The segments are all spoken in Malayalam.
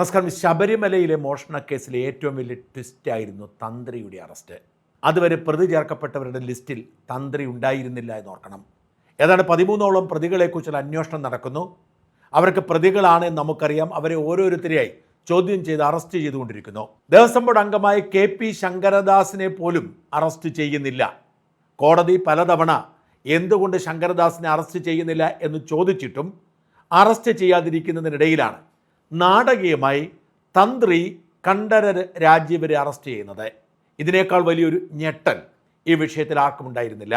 നമസ്കാരം. ശബരിമലയിലെ മോഷണ കേസിലെ ഏറ്റവും വലിയ ട്വിസ്റ്റായിരുന്നു തന്ത്രിയുടെ അറസ്റ്റ് അതുവരെ പ്രതി ചേർക്കപ്പെട്ടവരുടെ ലിസ്റ്റിൽ തന്ത്രി ഉണ്ടായിരുന്നില്ല എന്ന് ഓർക്കണം ഏതാണ്ട് പതിമൂന്നോളം പ്രതികളെക്കുറിച്ചുള്ള അന്വേഷണം നടക്കുന്നു. അവർക്ക് പ്രതികളാണ് നമുക്കറിയാം. അവരെ ഓരോരുത്തരെയായി ചോദ്യം ചെയ്ത് അറസ്റ്റ് ചെയ്തുകൊണ്ടിരിക്കുന്നു. ദേവസ്വം ബോർഡ് അംഗമായ കെ പി ശങ്കരദാസിനെ പോലും അറസ്റ്റ് ചെയ്യുന്നില്ല. കോടതി പലതവണ എന്തുകൊണ്ട് ശങ്കരദാസിനെ അറസ്റ്റ് ചെയ്യുന്നില്ല എന്ന് ചോദിച്ചിട്ടും അറസ്റ്റ് ചെയ്യാതിരിക്കുന്നതിനിടയിലാണ് നാടകീയമായി തന്ത്രി കണ്ഠര രാജീവരെ അറസ്റ്റ് ചെയ്യുന്നത്. ഇതിനേക്കാൾ വലിയൊരു ഞെട്ടൽ ഈ വിഷയത്തിൽ ആർക്കും ഉണ്ടായിരുന്നില്ല.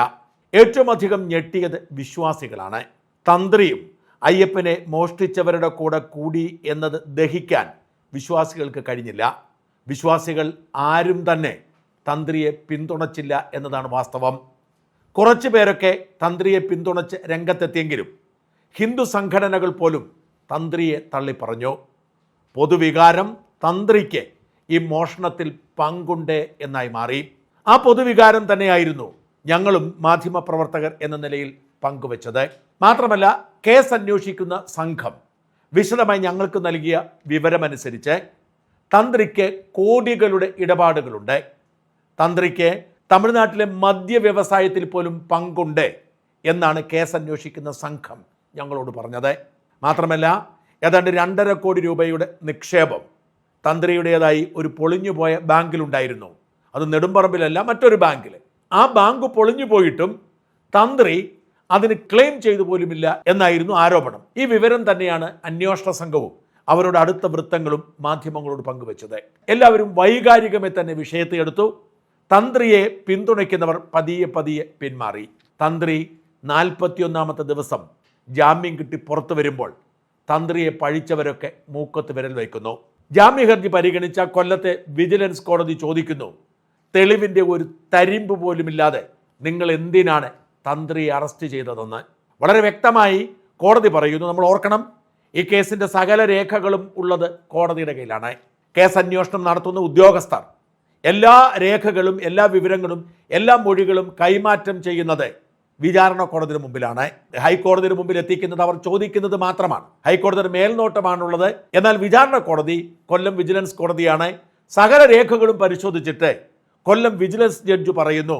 ഏറ്റവും അധികം ഞെട്ടിയത് വിശ്വാസികളാണ്. തന്ത്രിയും അയ്യപ്പനെ മോഷ്ടിച്ചവരുടെ കൂടെ കൂടി എന്നത് ദഹിക്കാൻ വിശ്വാസികൾക്ക് കഴിഞ്ഞില്ല. വിശ്വാസികൾ ആരും തന്നെ തന്ത്രിയെ പിന്തുണച്ചില്ല എന്നതാണ് വാസ്തവം. കുറച്ചു പേരൊക്കെ തന്ത്രിയെ പിന്തുണച്ച് രംഗത്തെത്തിയെങ്കിലും ഹിന്ദു സംഘടനകൾ പോലും തന്ത്രിയെ തള്ളിപ്പറഞ്ഞു. പൊതുവികാരം തന്ത്രിക്ക് ഈ മോഷണത്തിൽ പങ്കുണ്ട് എന്നായി മാറി. ആ പൊതുവികാരം തന്നെയായിരുന്നു ഞങ്ങളും മാധ്യമപ്രവർത്തകർ എന്ന നിലയിൽ പങ്കുവച്ചത്. മാത്രമല്ല കേസ് അന്വേഷിക്കുന്ന സംഘം വിശദമായി ഞങ്ങൾക്ക് നൽകിയ വിവരമനുസരിച്ച് തന്ത്രിക്ക് കോടികളുടെ ഇടപാടുകളുണ്ട്. തന്ത്രിക്ക് തമിഴ്നാട്ടിലെ മദ്യ വ്യവസായത്തിൽ പോലും പങ്കുണ്ട് എന്നാണ് കേസ് അന്വേഷിക്കുന്ന സംഘം ഞങ്ങളോട് പറഞ്ഞത്. മാത്രമല്ല ഏതാണ്ട് രണ്ടര കോടി രൂപയുടെ നിക്ഷേപം തന്ത്രിയുടേതായി ഒരു പൊളിഞ്ഞുപോയ ബാങ്കിലുണ്ടായിരുന്നു. അത് നെടുമ്പറമ്പിലല്ല മറ്റൊരു ബാങ്കിൽ ആ ബാങ്ക് പൊളിഞ്ഞു പോയിട്ടും തന്ത്രി അതിന് ക്ലെയിം ചെയ്തു പോലുമില്ല എന്നായിരുന്നു ആരോപണം. ഈ വിവരം തന്നെയാണ് അന്വേഷണ സംഘവും അവരുടെ അടുത്ത വൃത്തങ്ങളും മാധ്യമങ്ങളോട് പങ്കുവച്ചത്. എല്ലാവരും വൈകാരികമേ തന്നെ വിഷയത്തെ എടുത്തു. തന്ത്രിയെ പിന്തുണയ്ക്കുന്നവർ പതിയെ പതിയെ പിന്മാറി. തന്ത്രി നാൽപ്പത്തിയൊന്നാമത്തെ ദിവസം ജാമ്യം കിട്ടി പുറത്തു വരുമ്പോൾ തന്ത്രിയെ പഴിച്ചവരൊക്കെ മൂക്കത്ത് വിരൽ വയ്ക്കുന്നു. ജാമ്യ ഹർജി പരിഗണിച്ച കൊല്ലത്തെ വിജിലൻസ് കോടതി ചോദിക്കുന്നു തെളിവിന്റെ ഒരു തരിമ്പ് പോലുമില്ലാതെ നിങ്ങൾ എന്തിനാണ് തന്ത്രിയെ അറസ്റ്റ് ചെയ്തതെന്ന്. വളരെ വ്യക്തമായി കോടതി പറയുന്നു നമ്മൾ ഓർക്കണം ഈ കേസിന്റെ സകല രേഖകളും ഉള്ളത് കോടതിയുടെ കയ്യിലാണ്. കേസ് അന്വേഷണം നടത്തുന്ന ഉദ്യോഗസ്ഥർ എല്ലാ രേഖകളും എല്ലാ വിവരങ്ങളും എല്ലാ മൊഴികളും കൈമാറ്റം ചെയ്യുന്നത് വിചാരണ കോടതിയുടെ മുമ്പിലാണ്. ഹൈക്കോടതിയുടെ മുമ്പിൽ എത്തിക്കുന്നത് അവർ ചോദിക്കുന്നത് മാത്രമാണ്. ഹൈക്കോടതിയുടെ മേൽനോട്ടമാണുള്ളത്. എന്നാൽ വിചാരണ കോടതി കൊല്ലം വിജിലൻസ് കോടതിയാണ് സകല രേഖകളും പരിശോധിച്ചിട്ട് കൊല്ലം വിജിലൻസ് ജഡ്ജ് പറയുന്നു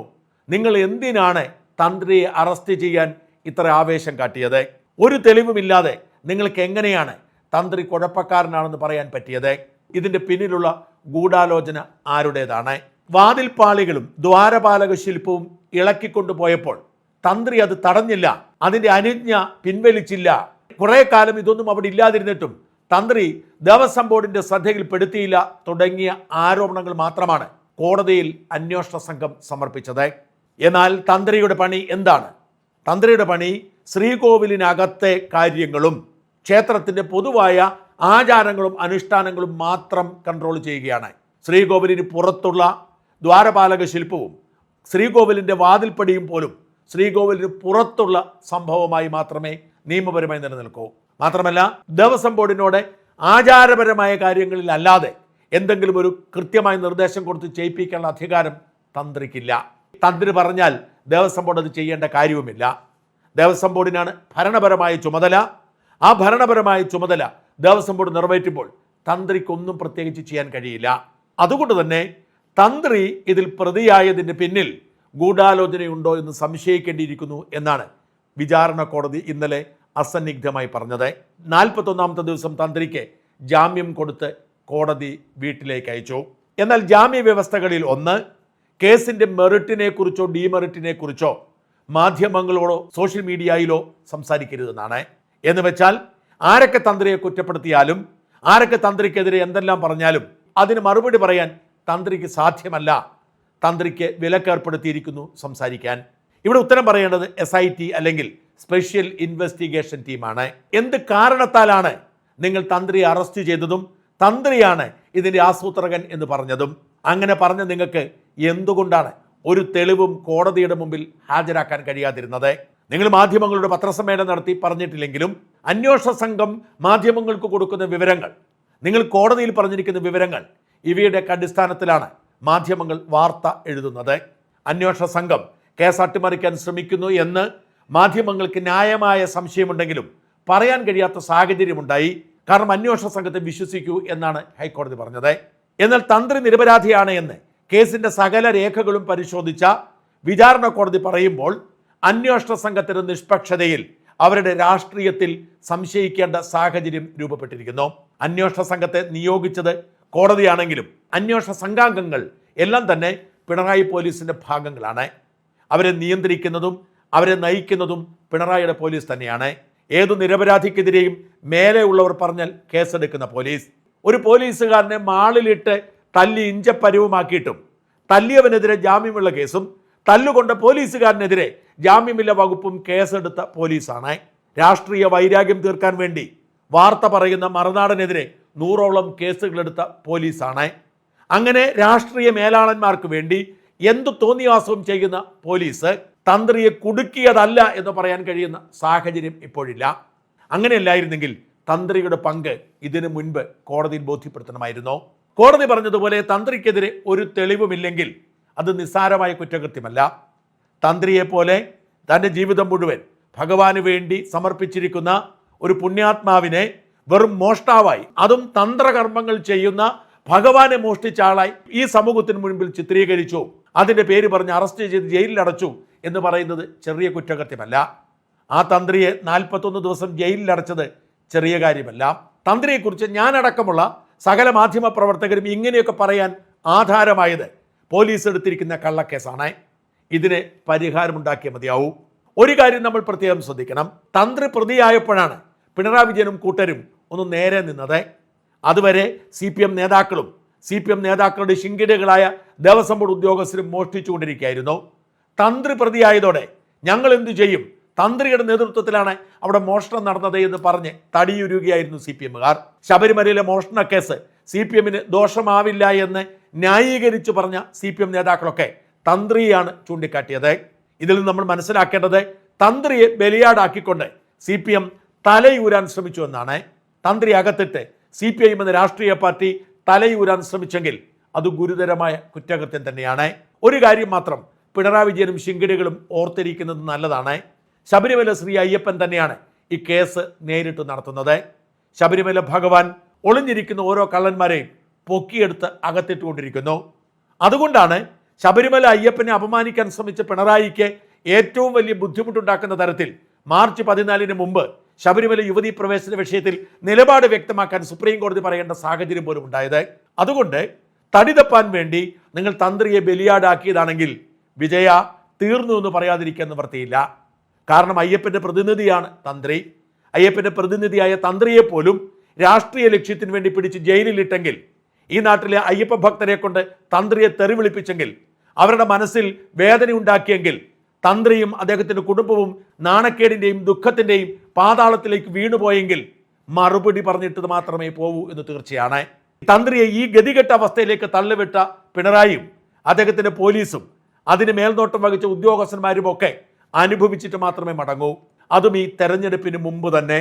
നിങ്ങൾ എന്തിനാണ് തന്ത്രിയെ അറസ്റ്റ് ചെയ്യാൻ ഇത്ര ആവേശം കാട്ടിയത്? ഒരു തെളിവുമില്ലാതെ നിങ്ങൾക്ക് എങ്ങനെയാണ് തന്ത്രി കുഴപ്പക്കാരനാണെന്ന് പറയാൻ പറ്റിയത്? ഇതിന്റെ പിന്നിലുള്ള ഗൂഢാലോചന ആരുടേതാണ്? വാതിൽപ്പാളികളും ദ്വാരപാലക ശില്പവും ഇളക്കിക്കൊണ്ടുപോയപ്പോൾ തന്ത്രി അത് തടഞ്ഞില്ല അതിന്റെ അനുജ്ഞ പിൻവലിച്ചില്ല. കുറെ കാലം ഇതൊന്നും അവിടെ ഇല്ലാതിരുന്നിട്ടും തന്ത്രി ദേവസ്വം ബോർഡിന്റെ ശ്രദ്ധയിൽപ്പെടുത്തിയില്ല തുടങ്ങിയ ആരോപണങ്ങൾ മാത്രമാണ് കോടതിയിൽ അന്വേഷണ സംഘം സമർപ്പിച്ചത്. എന്നാൽ തന്ത്രിയുടെ പണി എന്താണ്? തന്ത്രിയുടെ പണി ശ്രീകോവിലിനകത്തെ കാര്യങ്ങളും ക്ഷേത്രത്തിന്റെ പൊതുവായ ആചാരങ്ങളും അനുഷ്ഠാനങ്ങളും മാത്രം കൺട്രോൾ ചെയ്യുകയാണ്. ശ്രീകോവിലിന് പുറത്തുള്ള ദ്വാരപാലക ശില്പവും ശ്രീകോവിലിന്റെ വാതിൽപ്പടിയും പോലും ശ്രീകോവിലിന് പുറത്തുള്ള സംഭവമായി മാത്രമേ നിയമപരമായി നിലനിൽക്കൂ. മാത്രമല്ല ദേവസ്വം ബോർഡിനോട് ആചാരപരമായ കാര്യങ്ങളിൽ അല്ലാതെ എന്തെങ്കിലും ഒരു കൃത്യമായ നിർദ്ദേശം കൊടുത്ത് ചെയ്യിപ്പിക്കാനുള്ള അധികാരം തന്ത്രിക്കില്ല. തന്ത്രി പറഞ്ഞാൽ ദേവസ്വം ബോർഡ് അത് ചെയ്യേണ്ട കാര്യവുമില്ല. ദേവസ്വം ബോർഡിനാണ് ഭരണപരമായ ചുമതല. ആ ഭരണപരമായ ചുമതല ദേവസ്വം ബോർഡ് നിറവേറ്റുമ്പോൾ തന്ത്രിക്കൊന്നും പ്രത്യേകിച്ച് ചെയ്യാൻ കഴിയില്ല. അതുകൊണ്ട് തന്നെ തന്ത്രി ഇതിൽ പ്രതിയായതിന് പിന്നിൽ ഗൂഢാലോചനയുണ്ടോ എന്ന് സംശയിക്കേണ്ടിയിരിക്കുന്നു എന്നാണ് വിചാരണ കോടതി ഇന്നലെ അസന്നിഗ്ധമായി പറഞ്ഞത്. നാൽപ്പത്തൊന്നാമത്തെ ദിവസം തന്ത്രിക്ക് ജാമ്യം കൊടുത്ത് കോടതി വീട്ടിലേക്ക് അയച്ചു. എന്നാൽ ജാമ്യ വ്യവസ്ഥകളിൽ ഒന്ന് കേസിന്റെ മെറിറ്റിനെക്കുറിച്ചോ കുറിച്ചോ ഡീമെറിറ്റിനെ കുറിച്ചോ മാധ്യമങ്ങളോടോ സോഷ്യൽ മീഡിയയിലോ സംസാരിക്കരുതെന്നാണ്. എന്ന് വെച്ചാൽ ആരൊക്കെ തന്ത്രിയെ കുറ്റപ്പെടുത്തിയാലും ആരൊക്കെ തന്ത്രിക്കെതിരെ എന്തെല്ലാം പറഞ്ഞാലും അതിന് മറുപടി പറയാൻ തന്ത്രിക്ക് സാധ്യമല്ല. തന്ത്രിക്ക് വിലക്കേർപ്പെടുത്തിയിരിക്കുന്നു സംസാരിക്കാൻ. ഇവിടെ ഉത്തരം പറയേണ്ടത് എസ് ഐ ടി അല്ലെങ്കിൽ സ്പെഷ്യൽ ഇൻവെസ്റ്റിഗേഷൻ ടീമാണ് എന്ത് കാരണത്താലാണ് നിങ്ങൾ തന്ത്രിയെ അറസ്റ്റ് ചെയ്തതും തന്ത്രിയാണ് ഇതിന്റെ ആസൂത്രകൻ എന്ന് പറഞ്ഞതും? അങ്ങനെ പറഞ്ഞ നിങ്ങൾക്ക് എന്തുകൊണ്ടാണ് ഒരു തെളിവും കോടതിയുടെ മുമ്പിൽ ഹാജരാക്കാൻ കഴിയാതിരുന്നത്? നിങ്ങൾ മാധ്യമങ്ങളുടെ പത്രസമ്മേളനം നടത്തി പറഞ്ഞിട്ടില്ലെങ്കിലും അന്വേഷണ സംഘം മാധ്യമങ്ങൾക്ക് കൊടുക്കുന്ന വിവരങ്ങൾ നിങ്ങൾ കോടതിയിൽ പറഞ്ഞിരിക്കുന്ന വിവരങ്ങൾ ഇവയുടെ അടിസ്ഥാനത്തിലാണ് മാധ്യമങ്ങൾ വാർത്ത എഴുതുന്നത്. അന്വേഷണ സംഘം കേസ് അട്ടിമറിക്കാൻ ശ്രമിക്കുന്നു എന്ന് മാധ്യമങ്ങൾക്ക് ന്യായമായ സംശയമുണ്ടെങ്കിലും പറയാൻ കഴിയാത്ത സാഹചര്യമുണ്ടായി. കാരണം അന്വേഷണ സംഘത്തെ വിശ്വസിക്കൂ എന്നാണ് ഹൈക്കോടതി പറഞ്ഞത്. എന്നാൽ തന്ത്രി നിരപരാധിയാണ് എന്ന് കേസിന്റെ സകല രേഖകളും പരിശോധിച്ച വിചാരണ കോടതി പറയുമ്പോൾ അന്വേഷണ സംഘത്തിന്റെ നിഷ്പക്ഷതയിൽ അവരുടെ രാഷ്ട്രീയത്തിൽ സംശയിക്കേണ്ട സാഹചര്യം രൂപപ്പെട്ടിരിക്കുന്നു. അന്വേഷണ സംഘത്തെ നിയോഗിച്ചത് കോടതിയാണെങ്കിലും അന്വേഷണ സംഘാംഗങ്ങൾ എല്ലാം തന്നെ പിണറായി പോലീസിന്റെ ഭാഗങ്ങളാണ്. അവരെ നിയന്ത്രിക്കുന്നതും അവരെ നയിക്കുന്നതും പിണറായിയുടെ പോലീസ് തന്നെയാണ്. ഏത് നിരപരാധിക്കെതിരെയും മേലെയുള്ളവർ പറഞ്ഞാൽ കേസെടുക്കുന്ന പോലീസ്. ഒരു പോലീസുകാരനെ മാളിലിട്ട് തല്ലി ഇഞ്ചപ്പരിവുമാക്കിയിട്ടും തല്ലിയവനെതിരെ ജാമ്യമുള്ള കേസും തല്ലുകൊണ്ട പോലീസുകാരനെതിരെ ജാമ്യമില്ല വകുപ്പും കേസെടുത്ത പോലീസാണ്. രാഷ്ട്രീയ വൈരാഗ്യം തീർക്കാൻ വേണ്ടി വാർത്ത പറയുന്ന മറുനാടനെതിരെ നൂറോളം കേസുകളെടുത്ത പോലീസാണ്. അങ്ങനെ രാഷ്ട്രീയ മേലാളന്മാർക്ക് വേണ്ടി എന്തു തോന്നിയാസവും ചെയ്യുന്ന പോലീസ് തന്ത്രിയെ കുടുക്കിയതല്ല എന്ന് പറയാൻ കഴിയുന്ന സാഹചര്യം ഇപ്പോഴില്ല. അങ്ങനെയല്ലായിരുന്നെങ്കിൽ തന്ത്രിയുടെ പങ്ക് ഇതിനു മുൻപ് കോടതിയിൽ ബോധ്യപ്പെടുത്തണമായിരുന്നോ? കോടതി പറഞ്ഞതുപോലെ തന്ത്രിക്കെതിരെ ഒരു തെളിവുമില്ലെങ്കിൽ അത് നിസ്സാരമായ കുറ്റകൃത്യമല്ല. തന്ത്രിയെപ്പോലെ തന്റെ ജീവിതം മുഴുവൻ ഭഗവാന് വേണ്ടി സമർപ്പിച്ചിരിക്കുന്ന ഒരു പുണ്യാത്മാവിനെ വെറും മോഷ്ടാവായി. അതും തന്ത്രകർമ്മങ്ങൾ ചെയ്യുന്ന ഭഗവാനെ മോഷ്ടിച്ച ആളായി ഈ സമൂഹത്തിന് മുൻപിൽ ചിത്രീകരിച്ചു. അതിന്റെ പേര് പറഞ്ഞ് അറസ്റ്റ് ചെയ്ത് ജയിലിൽ അടച്ചു എന്ന് പറയുന്നത് ചെറിയ കുറ്റകൃത്യമല്ല. ആ തന്ത്രിയെ നാൽപ്പത്തൊന്ന് ദിവസം ജയിലിൽ അടച്ചത് ചെറിയ കാര്യമല്ല. തന്ത്രിയെക്കുറിച്ച് ഞാനടക്കമുള്ള സകല മാധ്യമ പ്രവർത്തകരും ഇങ്ങനെയൊക്കെ പറയാൻ ആധാരമായത് പോലീസ് എടുത്തിരിക്കുന്ന കള്ളക്കേസാണ്. ഇതിന് പരിഹാരമുണ്ടാക്കിയ മതിയാവൂ. ഒരു കാര്യം നമ്മൾ പ്രത്യേകം ശ്രദ്ധിക്കണം. തന്ത്രി പ്രതിയായപ്പോഴാണ് പിണറായി വിജയനും കൂട്ടരും ഒന്ന് നേരെ നിന്നത്. അതുവരെ സി പി എം നേതാക്കളും സി പി എം നേതാക്കളുടെ ശിങ്കിടകളായ ദേവസ്വം ബോർഡ് ഉദ്യോഗസ്ഥരും മോഷ്ടിച്ചുകൊണ്ടിരിക്കുകയായിരുന്നു. തന്ത്രി പ്രതിയായതോടെ ഞങ്ങൾ എന്തു ചെയ്യും? തന്ത്രിയുടെ നേതൃത്വത്തിലാണ് അവിടെ മോഷണം നടന്നത് എന്ന് പറഞ്ഞ് തടിയുരുകയായിരുന്നു സി പി എമ്മുകാർ. ശബരിമലയിലെ മോഷണ കേസ് സി പി എമ്മിന് ദോഷമാവില്ല എന്ന് ന്യായീകരിച്ചു പറഞ്ഞ സി പി എം നേതാക്കളൊക്കെ തന്ത്രിയാണ് ചൂണ്ടിക്കാട്ടിയത്. ഇതിൽ നമ്മൾ മനസ്സിലാക്കേണ്ടത് തന്ത്രിയെ ബലിയാടാക്കിക്കൊണ്ട് സി പി എം തലയൂരാൻ ശ്രമിച്ചു എന്നാണ് തന്ത്രി അകത്തിട്ട് സി പി ഐ എന്ന രാഷ്ട്രീയ പാർട്ടി തലയൂരാൻ ശ്രമിച്ചെങ്കിൽ അത് ഗുരുതരമായ കുറ്റകൃത്യം തന്നെയാണ്. ഒരു കാര്യം മാത്രം പിണറായി വിജയനും ശിങ്കിടികളും ഓർത്തിരിക്കുന്നത് നല്ലതാണ്. ശബരിമല ശ്രീ അയ്യപ്പൻ തന്നെയാണ് ഈ കേസ് നേരിട്ട് നടത്തുന്നത്. ശബരിമല ഭഗവാൻ ഒളിഞ്ഞിരിക്കുന്ന ഓരോ കള്ളന്മാരെയും പൊക്കിയെടുത്ത് അകത്തിട്ടുകൊണ്ടിരിക്കുന്നു. അതുകൊണ്ടാണ് ശബരിമല അയ്യപ്പനെ അപമാനിക്കാൻ ശ്രമിച്ച പിണറായിക്ക് ഏറ്റവും വലിയ ബുദ്ധിമുട്ടുണ്ടാക്കുന്ന തരത്തിൽ മാർച്ച് പതിനാലിന് മുമ്പ് ശബരിമല യുവതീ പ്രവേശന വിഷയത്തിൽ നിലപാട് വ്യക്തമാക്കാൻ സുപ്രീം കോടതി പറയേണ്ട സാഹചര്യം പോലും ഉണ്ടായത്. അതുകൊണ്ട് തടി തപ്പാൻ വേണ്ടി നിങ്ങൾ തന്ത്രിയെ ബലിയാടാക്കിയതാണെങ്കിൽ വിജയ തീർന്നു എന്ന് പറയാതിരിക്കാൻ നിവർത്തിയില്ല. കാരണം അയ്യപ്പന്റെ പ്രതിനിധിയാണ് തന്ത്രി. അയ്യപ്പന്റെ പ്രതിനിധിയായ തന്ത്രിയെ പോലും രാഷ്ട്രീയ ലക്ഷ്യത്തിന് വേണ്ടി പിടിച്ച് ജയിലിലിട്ടെങ്കിൽ ഈ നാട്ടിലെ അയ്യപ്പ ഭക്തരെ കൊണ്ട് തന്ത്രിയെ തെറിവിളിപ്പിച്ചെങ്കിൽ അവരുടെ മനസ്സിൽ വേദന ഉണ്ടാക്കിയെങ്കിൽ തന്ത്രിയും അദ്ദേഹത്തിന്റെ കുടുംബവും നാണക്കേടിന്റെയും ദുഃഖത്തിന്റെയും പാതാളത്തിലേക്ക് വീണുപോയെങ്കിൽ മറുപടി പറഞ്ഞിട്ട് മാത്രമേ പോവൂ എന്ന് തീർച്ചയാണ്. തന്ത്രിയെ ഈ ഗതികെട്ട അവസ്ഥയിലേക്ക് തള്ളിവിട്ട പിണറായിയും അദ്ദേഹത്തിന്റെ പോലീസും അതിന് മേൽനോട്ടം വഹിച്ച ഉദ്യോഗസ്ഥന്മാരും ഒക്കെ അനുഭവിച്ചിട്ട് മാത്രമേ മടങ്ങൂ. അതും ഈ തെരഞ്ഞെടുപ്പിന് മുമ്പ് തന്നെ.